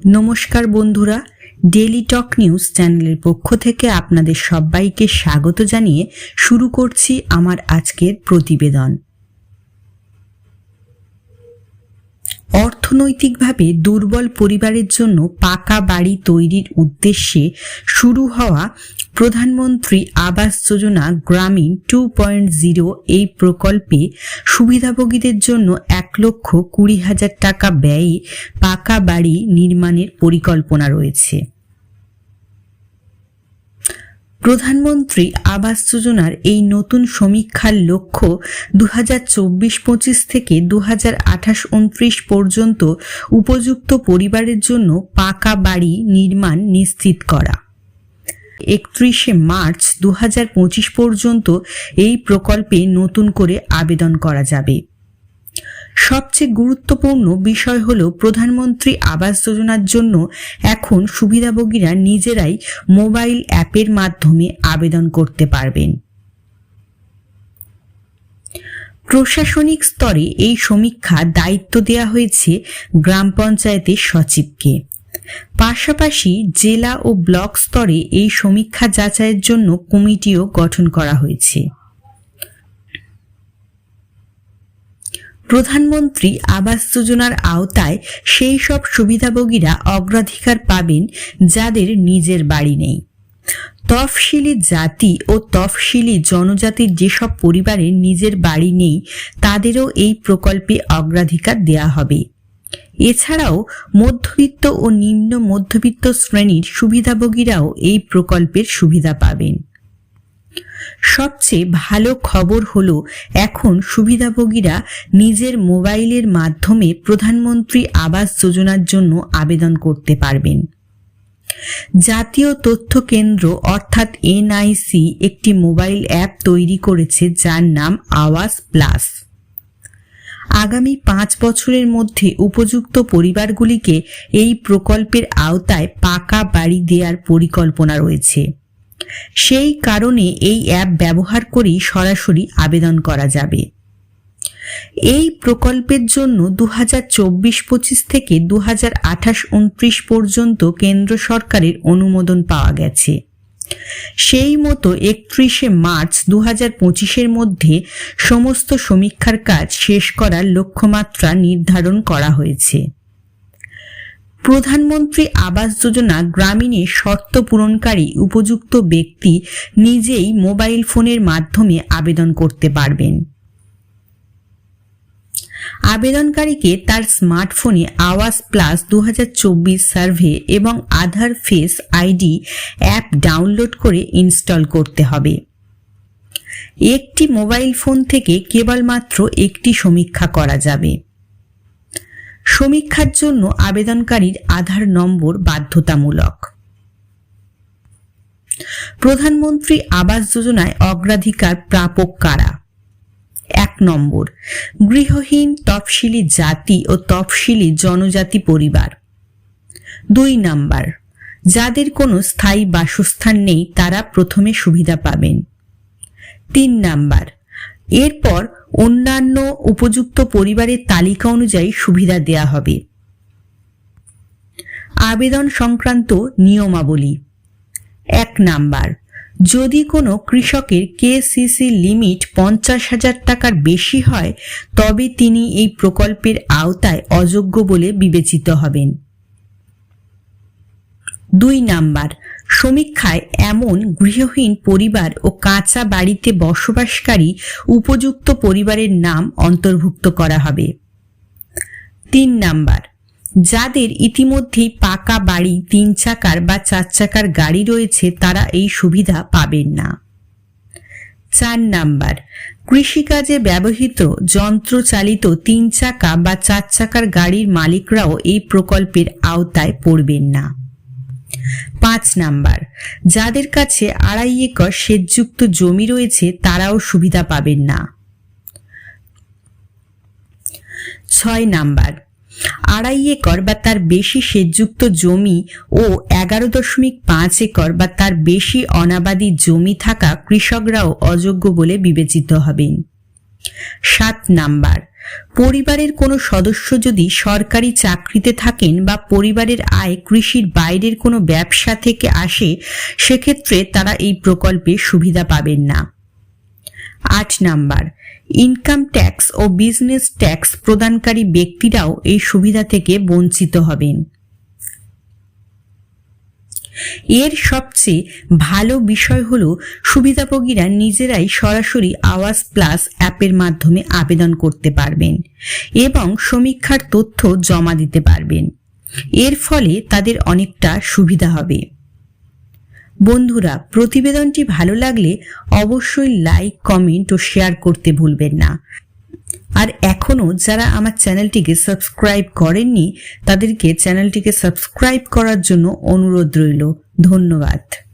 নমস্কার বন্ধুরা ডেলি টক নিউজ চ্যানেলের পক্ষ থেকে আপনাদের সবাইকে স্বাগত জানিয়ে শুরু করছি আমার আজকের প্রতিবেদন। অর্থনৈতিকভাবে দুর্বল পরিবারের জন্য পাকা বাড়ি তৈরির উদ্দেশ্যে শুরু হওয়া প্রধানমন্ত্রী আবাস যোজনা গ্রামীণ টু পয়েন্ট জিরো এই প্রকল্পে সুবিধাভোগীদের জন্য এক লক্ষ কুড়ি হাজার টাকা ব্যয়ে পাকা বাড়ি নির্মাণের পরিকল্পনা রয়েছে। প্রধানমন্ত্রী আবাস যোজনার এই নতুন সমীক্ষার লক্ষ্য দু হাজার চব্বিশ পঁচিশ থেকে দু হাজার আঠাশ উনত্রিশ পর্যন্ত উপযুক্ত পরিবারের জন্য পাকা বাড়ি নির্মাণ নিশ্চিত করা। একত্রিশে মার্চ দু হাজার পঁচিশ পর্যন্ত এই প্রকল্পে নতুন করে আবেদন করা যাবে। সবচেয়ে গুরুত্বপূর্ণ বিষয় হল প্রধানমন্ত্রী আবাস যোজনার জন্য এখন সুবিধাভোগীরা নিজেরাই মোবাইল অ্যাপের মাধ্যমে আবেদন করতে পারবেন। প্রশাসনিক স্তরে এই সমীক্ষা দায়িত্ব দেওয়া হয়েছে গ্রাম পঞ্চায়েতের সচিবকে। পাশাপাশি জেলা ও ব্লক স্তরে এই সমীক্ষা যাচাইয়ের জন্য কমিটিও গঠন করা হয়েছে। প্রধানমন্ত্রী আবাস যোজনার আওতায় সেই সব সুবিধাভোগীরা অগ্রাধিকার পাবেন যাদের নিজের বাড়ি নেই। তফসিলি জাতি ও তফসিলি জনজাতির যেসব পরিবারের নিজের বাড়ি নেই, তাদেরও এই প্রকল্পে অগ্রাধিকার দেয়া হবে। এছাড়াও মধ্যবিত্ত ও নিম্ন মধ্যবিত্ত শ্রেণির সুবিধাভোগীরাও এই প্রকল্পের সুবিধা পাবেন। সবচেয়ে ভালো খবর হলো, এখন সুবিধাভোগীরা নিজের মোবাইলের মাধ্যমে প্রধানমন্ত্রী আবাস যোজনার জন্য আবেদন করতে পারবেন। জাতীয় তথ্য কেন্দ্র অর্থাৎ এনআইসি একটি মোবাইল অ্যাপ তৈরি করেছে যার নাম আওয়াজ প্লাস। আগামী পাঁচ বছরের মধ্যে উপযুক্ত পরিবারগুলিকে এই প্রকল্পের আওতায় পাকা বাড়ি দেওয়ার পরিকল্পনা রয়েছে। সেই কারণে এই অ্যাপ ব্যবহার করেই সরাসরি আবেদন করা যাবে। এই প্রকল্পের জন্য দু হাজার চব্বিশ পঁচিশ থেকে দু হাজার আঠাশ পর্যন্ত কেন্দ্র সরকারের অনুমোদন পাওয়া গেছে। সেই মতো একত্রিশে মার্চ দু হাজার পঁচিশের মধ্যে সমস্ত সমীক্ষার কাজ শেষ করার লক্ষ্যমাত্রা নির্ধারণ করা হয়েছে। প্রধানমন্ত্রী আবাস যোজনা গ্রামীণের শর্ত পূরণকারী উপযুক্ত ব্যক্তি নিজেই মোবাইল ফোনের মাধ্যমে আবেদন করতে পারবেন। আবেদনকারীকে তার স্মার্টফোনে আওয়াজ প্লাস দু হাজার চব্বিশ সার্ভে এবং Aadhaar face ID app download করে ইনস্টল করতে হবে। একটি মোবাইল ফোন থেকে কেবলমাত্র একটি সমীক্ষা করা যাবে। সমীক্ষার জন্য আবেদনকারীর আধার নম্বর বাধ্যতামূলক। প্রধানমন্ত্রী আবাস যোজনায় অগ্রাধিকার প্রাপক কারা? নম্বর। গৃহহীন তফসিলি জাতি ও তফসিলি জনজাতি পরিবার। দুই নাম্বার, যাদের কোনো স্থায়ী বাসস্থান নেই তারা প্রথমে সুবিধা পাবেন। তিন নাম্বার, এরপর অন্যান্য উপযুক্ত পরিবারের তালিকা অনুযায়ী সুবিধা দেয়া হবে। আবেদন সংক্রান্ত নিয়মাবলী। এক নাম্বার যদি কোনো কৃষকের কেসিসি লিমিট পঞ্চাশ হাজার টাকার বেশি হয়, তবে তিনি এই প্রকল্পের আওতায় অযোগ্য বলে বিবেচিত হবেন। দুই নাম্বার, সমীক্ষায় এমন গৃহহীন পরিবার ও কাঁচা বাড়িতে বসবাসকারী উপযুক্ত পরিবারের নাম অন্তর্ভুক্ত করা হবে। তিন নাম্বার যাদের ইতিমধ্যেই পাকা বাড়ি, তিন চাকার বা চার চাকার গাড়ি রয়েছে, তারা এই সুবিধা পাবেন না। চার নাম্বার, কৃষিকাজে ব্যবহৃত যন্ত্রচালিত তিন চাকা বা চার চাকার গাড়ির মালিকরাও এই প্রকল্পের আওতায় পড়বেন না। পাঁচ নাম্বার, যাদের কাছে আড়াই একর সেচযুক্ত জমি রয়েছে, তারাও সুবিধা পাবেন না। ছয় নাম্বার আড়াই একর বা তার বেশি সেচযুক্ত জমি ও এগারো দশমিক পাঁচ একর বা তার বেশি অনাবাদী জমি থাকা কৃষকরাও অযোগ্য বলে বিবেচিত হবেন। সাত নাম্বার, পরিবারের কোনো সদস্য যদি সরকারি চাকরিতে থাকেন বা পরিবারের আয় কৃষির বাইরের কোনো ব্যবসা থেকে আসে, সেক্ষেত্রে তারা এই প্রকল্পে সুবিধা পাবেন না। আট নাম্বার। ইনকাম ট্যাক্স ও বিজনেস ট্যাক্স প্রদানকারী ব্যক্তিরাও এই সুবিধা থেকে বঞ্চিত হবেন। এর সবচেয়ে ভালো বিষয় হল সুবিধাভোগীরা নিজেরাই সরাসরি আওয়াজ প্লাস অ্যাপের মাধ্যমে আবেদন করতে পারবেন এবং সমীক্ষার তথ্য জমা দিতে পারবেন। এর ফলে তাদের অনেকটা সুবিধা হবে। বন্ধুরা, প্রতিবেদনটি ভালো লাগলে অবশ্যই লাইক কমেন্ট ও শেয়ার করতে ভুলবেন না। আর এখনও যারা আমার চ্যানেলটিকে সাবস্ক্রাইব করেননি, তাদেরকে চ্যানেলটিকে সাবস্ক্রাইব করার জন্য অনুরোধ রইল। ধন্যবাদ।